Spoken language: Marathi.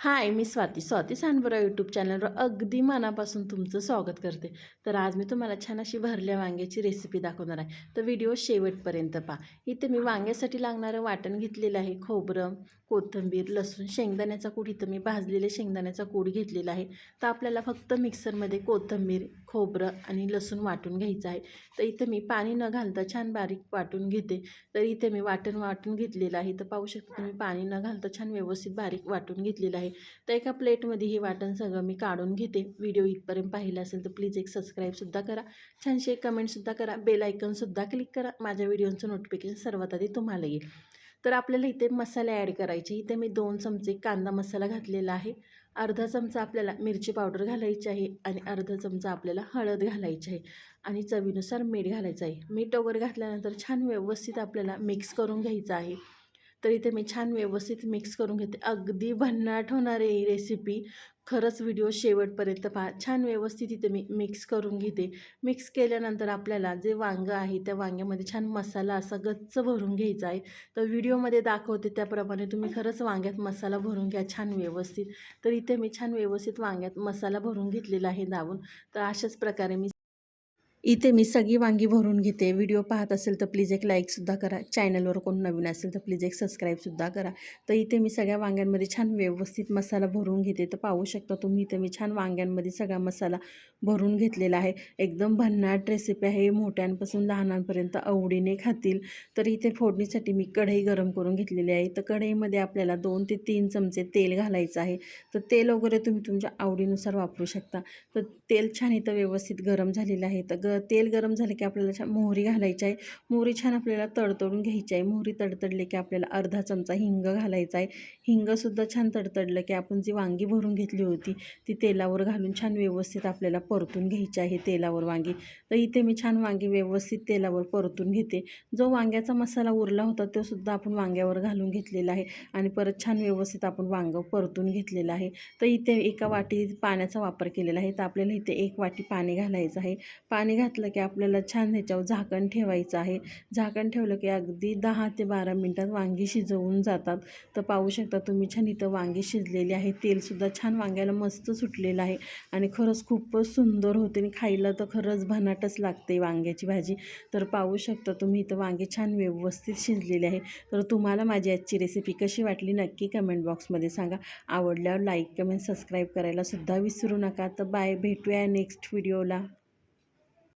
हाय मी स्वाती. स्वाती सानबरा यूट्यूब चॅनलवर अगदी मनापासून तुमचं स्वागत करते. तर आज मी तुम्हाला छान अशी भरल्या वांग्याची रेसिपी दाखवणार आहे. तर व्हिडिओ शेवटपर्यंत पहा. इथे मी वांग्यासाठी लागणारं वाटण घेतलेलं आहे. खोबरं कोथिंबीर लसूण शेंगदाण्याचा कूड इथं मी भाजलेले शेंगदाण्याचा कूड घेतलेला आहे. तर आपल्याला फक्त मिक्सरमध्ये कोथिंबीर खोबरं आणि लसूण वाटून घ्यायचं आहे. तर इथं मी पाणी न घालता छान बारीक वाटून घेते. तर इथे मी वाटण वाटून घेतलेलं आहे. तर पाहू शकता तुम्ही पाणी न घालता छान व्यवस्थित बारीक वाटून घेतलेलं आहे. तर एका प्लेटमध्ये हे वाटण सगळं मी काढून घेते. व्हिडिओ इथपर्यंत पाहिला असेल तर प्लीज एक सबस्क्राईबसुद्धा करा. छानशी एक कमेंटसुद्धा करा. बेल आयकनसुद्धा क्लिक करा. माझ्या व्हिडिओचं नोटिफिकेशन सर्वात आधी तुम्हाला येईल. तर आपल्याला इथे मसाले ॲड करायचे. इथे मी दोन चमचे कांदा मसाला घातलेला आहे. अर्धा चमचा आपल्याला मिरची पावडर घालायची आहे आणि अर्धा चमचा आपल्याला हळद घालायची आहे आणि चवीनुसार मीठ घालायचं आहे. मीठ वगैरे घातल्यानंतर छान व्यवस्थित आपल्याला मिक्स करून घ्यायचं आहे. तर इथे मी छान व्यवस्थित मिक्स करून घेते. अगदी भन्नाट होणारी ही रेसिपी खरंच व्हिडिओ शेवटपर्यंत पहा. छान व्यवस्थित इथे मी मिक्स करून घेते. मिक्स केल्यानंतर आपल्याला जे वांगं आहे त्या वांग्यामध्ये छान मसाला असा गच्च भरून घ्यायचा आहे. तर व्हिडिओमध्ये दाखवते त्याप्रमाणे तुम्ही खरंच वांग्यात मसाला भरून घ्या छान व्यवस्थित. तर इथे मी छान व्यवस्थित वांग्यात मसाला भरून घेतलेला आहे दाबून. तर अशाच प्रकारे मी इथे मी सगळी वांगी भरून घेते. व्हिडिओ पाहत असेल तर प्लीज एक लाईकसुद्धा करा. चॅनलवर कोण नवीन असेल तर प्लीज एक सबस्क्राईबसुद्धा करा. तर इथे मी सगळ्या वांग्यांमध्ये छान व्यवस्थित मसाला भरून घेते. तर पाहू शकता तुम्ही इथे मी छान वांग्यांमध्ये सगळा मसाला भरून घेतलेला आहे. एकदम भन्नाट रेसिपी आहे. मोठ्यांपासून लहानांपर्यंत आवडीने खातील. तर इथे फोडणीसाठी मी कढई गरम करून घेतलेली आहे. तर कढईमध्ये आपल्याला दोन ते तीन चमचे तेल घालायचं आहे. तर तेल वगैरे तुम्ही तुमच्या आवडीनुसार वापरू शकता. तर तेल छान इथं व्यवस्थित गरम झालेलं आहे. तर तेल गरम झालं की आपल्याला छान मोहरी घालायची आहे. मोहरी छान आपल्याला तडतडून घ्यायची आहे. मोहरी तडतडली की आपल्याला अर्धा चमचा हिंग घालायचा आहे. हिंगसुद्धा छान तडतडलं की आपण जी वांगी भरून घेतली होती ती तेलावर घालून छान व्यवस्थित आपल्याला परतून घ्यायची आहे तेलावर वांगी. तर इथे मी छान वांगी व्यवस्थित तेलावर परतून घेते. जो वांग्याचा मसाला उरला होता तो सुद्धा आपण वांग्यावर घालून घेतलेला आहे आणि परत छान व्यवस्थित आपण वांगं परतून घेतलेलं आहे. तर इथे एका वाटी पाण्याचा वापर केलेला आहे. तर आपल्याला इथे एक वाटी पाणी घालायचं आहे. पाणी घातलं की आपल्याला छान ह्याच्यावर झाकण ठेवायचं आहे. झाकण ठेवलं की अगदी दहा ते बारा मिनटात वांगी शिजवून जातात. तर पाहू शकता तुम्ही छान इथं वांगी शिजलेली आहे. तेलसुद्धा छान वांग्याला मस्त सुटलेलं आहे आणि खरंच खूपच सुंदर होते आणि खायला तर खरंच भन्नाटच लागते वांग्याची भाजी. तर पाहू शकता तुम्ही इथं वांगे छान व्यवस्थित शिजलेले आहे. तर तुम्हाला माझी आजची रेसिपी कशी वाटली नक्की कमेंट बॉक्समध्ये सांगा. आवडल्यावर लाईक कमेंट सबस्क्राईब करायला सुद्धा विसरू नका. तर बाय भेटूया नेक्स्ट व्हिडिओला.